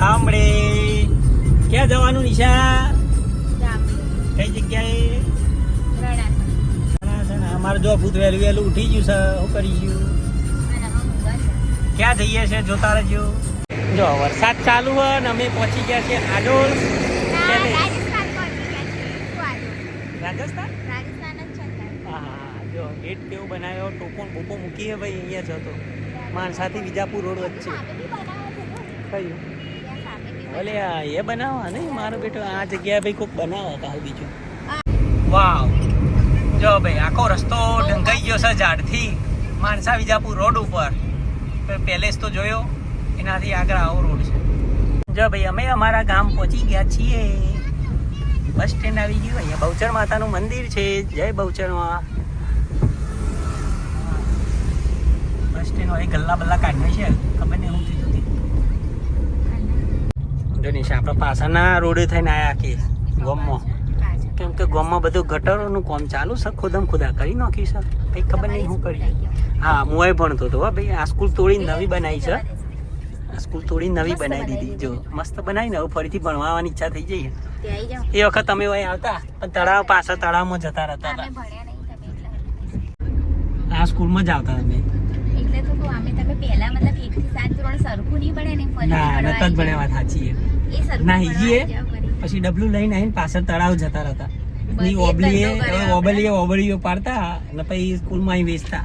થાંભળે. ક્યાં જવાનું નિશા? કઈ જગ્યાએ? અમારે જો ભૂત વહેલું વહેલું ઉઠી ગયું છે, શું કરીશું ક્યાં જઈએ છે, જોતા રહેજો. જો, વરસાદ ચાલુ હોય ને અમે પહોંચી ગયા છે આડોલ. હા, જો ગેટ કેવો બનાવ્યો? ટોપો બોપો મૂકી હે ભાઈ, અહીંયા જતો માણસાથી વિજાપુર રોડ વચ્ચે. કયું? ભલે આ એ બનાવવા નહીં, મારો બેટો આ જગ્યાએ ભાઈ કોઈક બનાવો કાલ બીજું. વાવ. જો ભાઈ, આખો રસ્તો ઢંકાઈ ગયો છે ઝાડથી. માણસા વિજાપુર રોડ ઉપર. પેલેસ તો જોયો, એનાથી આગળ આવો રોડ છે. જો ભાઈ, અમે અમારા ગામ પહોંચી ગયા છીએ. બસ સ્ટેન્ડ આવી ગયું, અહીંયા બહુચર માતાનું મંદિર છે. જય બહુચરમાં. બસ સ્ટેન્ડ હોય ગલ્લા બલ્લા કાઢી છે. ખબર નહીં હું થયું. જો નિશા આપણે પાછળના રોડે થઈને આવ્યા કે ગોમમાં. કેમ કે ગોમમાં બધું ગટરોનું કામ ચાલુ છે ખુદમ ખુદા કરી નાખી છે. કંઈ ખબર નહીં શું કરી. હા હું ભણતો હતો હો ભાઈ. આ સ્કૂલ તોડી નવી બનાવી છે. આ સ્કૂલ તોડી નવી બનાવી દીધી. જો મસ્ત બનાવીને હવે ફરીથી ભણવાની ઈચ્છા થઈ જઈ એ વખત તમે હોય આવતા પણ તળાવ પાછળ તળાવમાં જતા રહેતા હતા. આ સ્કૂલમાં જ આવતા તમે ના નતા જ ભણ્યા વાત સાચી છે. ના, હીજીએ? પછી ડબલું લઈને આવીને પાછળ તળાવ જતા રહેતા. ની એ ઓબલીએ ઓબલીએ ઓબલીઓ પાડતા અને પછી સ્કૂલમાં અહીં વેચતા.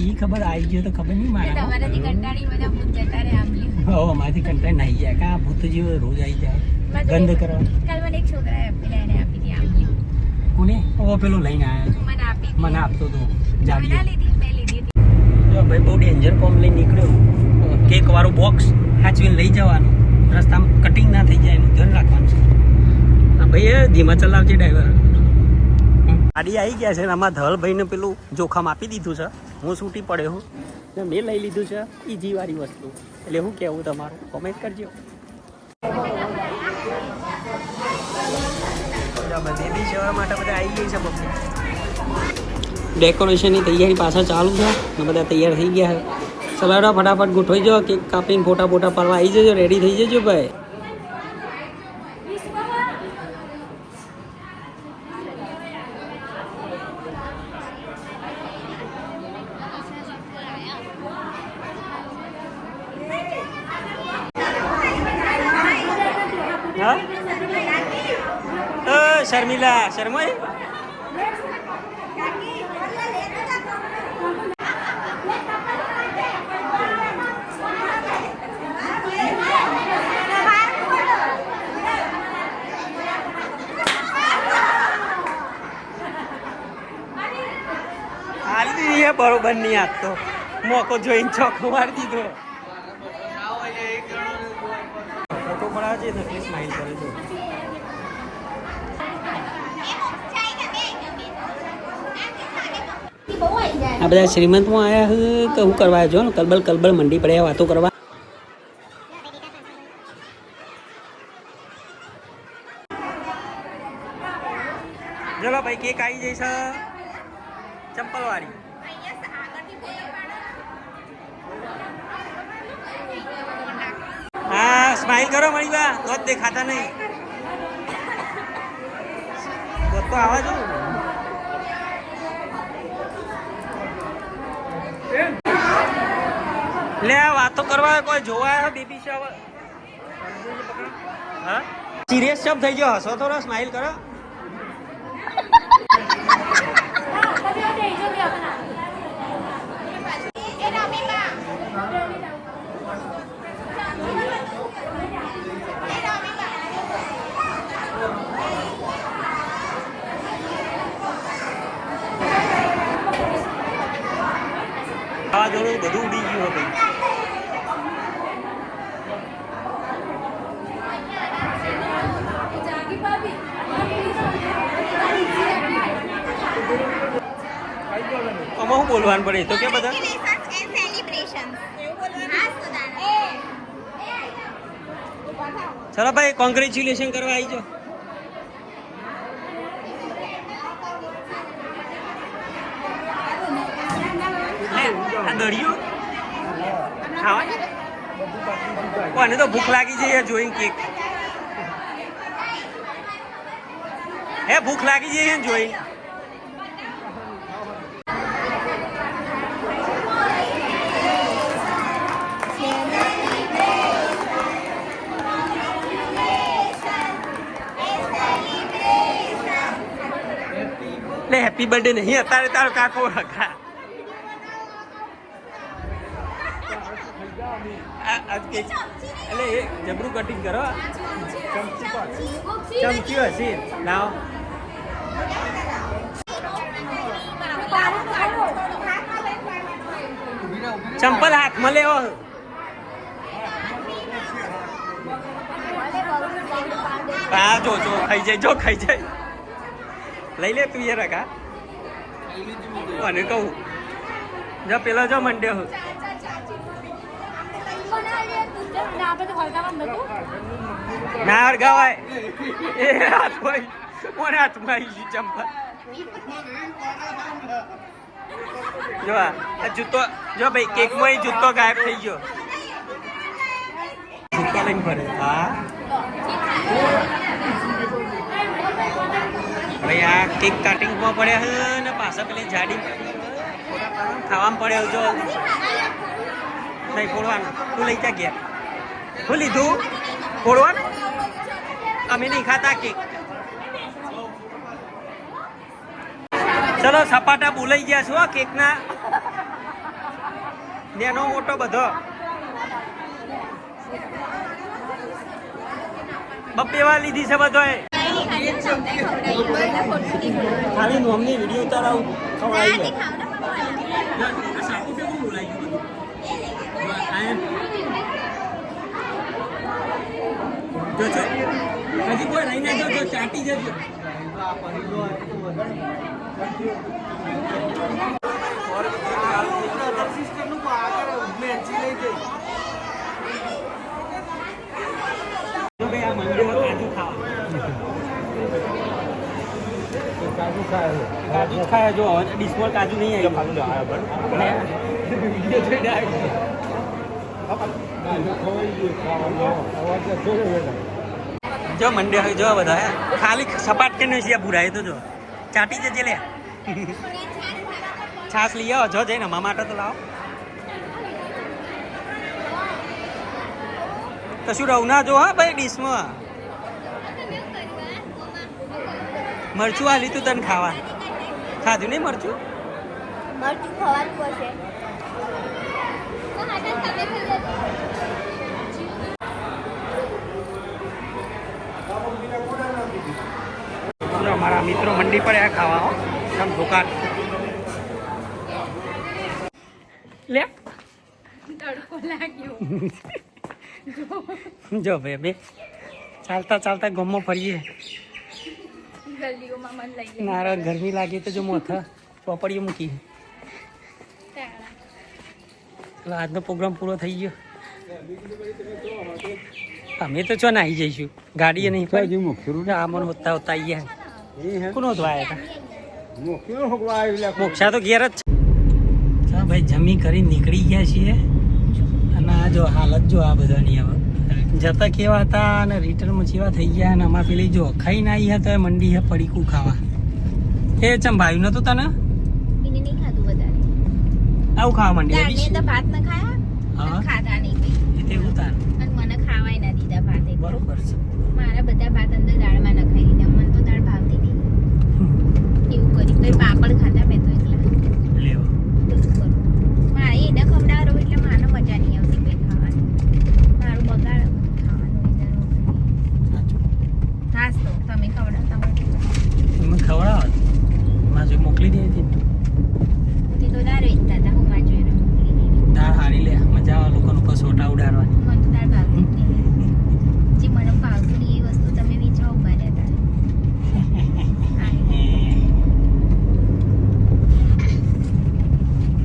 ઈ ખબર આવી ગયો તો ખબર નહીં મારા તમારાથી કંટાળી બધા ભૂત જતા રહે આંબલી હો અમારથી કંટાળ નાહી જાય કા ભૂત જેવો રોજ આવી જાય. ગંધ કરવા. કાલ મને એક છોકરાએ પેલા એને આપી હતી આંબલી કોને? ઓ પેલો લઈને આવ્યો મને આપી મને આપતો તો લીધી. ભાઈ બહુ ડેન્જર કોમ લઈને નીકળ્યો. કેક વાળું બોક્સ સાચવીને લઈ જવાનું. રસ્તામાં કટિંગ ના થઈ જાય એનું ધ્યાન રાખવાનું છે. હા ભાઈ ધીમા ચલાવજે ડ્રાઈવર ગાડી આવી ગયા છે ને આમાં ધવલભાઈને પેલું જોખમ આપી દીધું છે. હું છૂટી પડ્યો હું ને મેં લઈ લીધું છે ઈજીવાળી વસ્તુ. એટલે શું કહેવું તમારું? કોમેન્ટ કરજો. બેબી શેવા માટે બધા આવી ગઈ છે પબ્લિક ડેકોરેશનની તૈયારી પાછળ ચાલુ છે. ને બધા તૈયાર થઈ ગયા છે. ચલાડો ફટાફટ ગોઠવાઈ જાઓ, કેક કાપીને ફોટા ફોટા પાડવા આવી જજો રેડી થઈ જજો ભાઈ. શર્મિલા, શર્માઈ? એ બરોબર નહીં આજ તો. મોકો જોઈને ચોખ્ખો મારી દીધો. ફોટો પડાવે છે નકલી સ્માઈલ કરે છે. આ બધા શ્રીમંતમાં આવ્યા હું કહું કરવા જો ને કલબલ કલબલ મંડી પડ્યા વાતો કરવા. ચલો ભાઈ કેક આવી જઈશ છે ચંપલ વાળી હા સ્માઈલ કરો મારી બા તો જ દેખાતા નહીં. તો તો આવા જો લે આ વાતો કરવા કોઈ જોવા આવ્યો? બેબી શાવર હા? સિરિયસ શબ્દ થઈ ગયો. હસો થોડો સ્માઈલ કરો. વાવાઝોડું બધું ઉડી ગયું હતું આમાં શું બોલવાનું પડે? તો કે બધા? ચલો ભાઈ કોંગ્રેચ્યુલેશન કરવા આવી જાઓ લે, આ દળિયું ખાવા? કોને તો ભૂખ લાગી યાર જોઈને કેક. હે, ભૂખ લાગી યાર જોઈને. લે હેપી બર્થડે નહીં, અત્યારે તારો કાકો રખા આ- આ એટલે એ જબરું કટિંગ કરો. ચમચી હશે લાવ. ચંપલ હાથમાં લેવો. હા જો જો ખાઈ જાય જો ખાઈ જાય. લઈ લે તું યાર કા અને કહું. જો પેલા જો મંડે હું ના હરગાવાય એ હાથમાં કોને હાથમાં આવી ચંપલ? જો આ જૂતો જો ભાઈ કેકમાં ય જૂતો ગાયબ થઈ ગયો. જૂતો લઈને ફરે. હા? ભાઈ આ કેક કાટિંગમાં પડ્યા છે ને પાછા પેલી જાડી ખાવામાં પડ્યો જો. નહીં ફોડવાનું. તું લઈ જા ગયા શું લીધું? ફોડવાનું? અમે નહીં ખાતા કેક ચલો, સપાટા બોલાઈ ગયા છો કેકના. નેનો મોટો બધો. બપ્પેવા લીધી છે બધોએ. ખાલી નોમની વીડિયો ઉતારાવું. ખવડાવી દે સાકું કેવું બોલાઈ ગયું બધું હજી કોઈ રહી ના જો જો ચાટી જજો. ભાઈ આ મંદિરમાં કાજુ ખાય કાજુ જો ડિસ્કોલ કાજુ નહીં આવી ભાગ વીડિયો જોઈને આવી. જો મંડે હોય, જો બધા. ખાલી સપાટ કે નહીં ભૂરાય તો જો. ચાટી જજે લે. છાસ લઈ આવો, જો જઈને અમારા માટે તો લાવો. કશું રહું? ના જો, હા, ભાઈ, ડીશમાં. મરચું આ લીધું તને ખાવા. ખાધું નહીં મરચું? મરચું ખવાતું હશે જો અમારા મિત્રો મંડી પર આ ખાવા હો. આમ દુકાન લે. તડકો લાગ્યો. જો બે બે. ચાલતા ચાલતા ગમમાં ફરીએ. ગલીઓમાં મન લઈ નારા ગરમી લાગે તો જો મોથા ચોપડીઓ મૂકી. એટલે આજનો પ્રોગ્રામ પૂરો થઈ ગયો. અમે તો ચો નાહી જઈશું. ગાડીએ નહીં પડી. આ મને હોતા હોતા આવી ગયા. કોનો ધોવાયા હતા? મોક્ષા તો ઘેર જ છે. ભાઈ જમી કરી નીકળી ગયા છીએ. અને આ જો હાલત જો આ બધાની હવે. જતા કેવા હતા અને રિટર્નમાં જેવા થઈ ગયા અને અમારે પેલી જો ખાઈને આવી હતા મંડી હે પડીકું ખાવા. એ ચમ ભાઈ નતું તને? આવું ખાવા મંડી દાળને તો ભાત ન ખાયા હા. ખાધા નહીં એવું અને મને ખાવાય ના દીધા ભાત બરોબર છે. મારા બધા ભાત અંદર દાળમાં ન ખાઈ દીધા મને તો દાળ ભાવતી નહીં એવું કર્યું કઈ પાપડ ખાધા મેં તો એકલા લેવો એવું કરું મારે એને ખવડાવો એટલે મારે મજા નહીં આવતી કઈ ખાવાની મારું બગાડ ખાવાનું એટલે સાચું હાસ તો તમે ખવડાવતા મને તમે ખવડાવો માજુ મોકલી દે હતી તે તો દાળ વેચતા હતા હું માં જોઈને મોકલી દેવી દાળ હારી લે મજા આવે લોકોનો કસોટા ઉડાડવાની મને તો દાળ ભાવતી જ નહીં જે મને ભાવતું નહીં એ વસ્તુ તમે વેચવા ઊભા રહેતા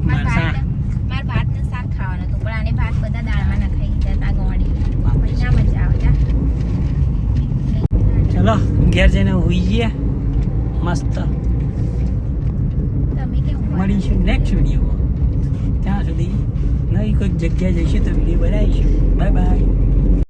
માર મરચાં. ભાત માર ભાત ને શાક ખાવાનું હતું પણ આને ભાત બધા દાળમાં નખાઈ દીધા હતા ગોળી પછી ના મજા આવે જા ચલો ઘેર જઈને હોઈ જઈએ મસ્ત. મળીશું નેક્સ્ટ વિડીયોમાં ત્યાં સુધી નવી કોઈક જગ્યાએ જઈશું તો વીડિયો બનાવીશું.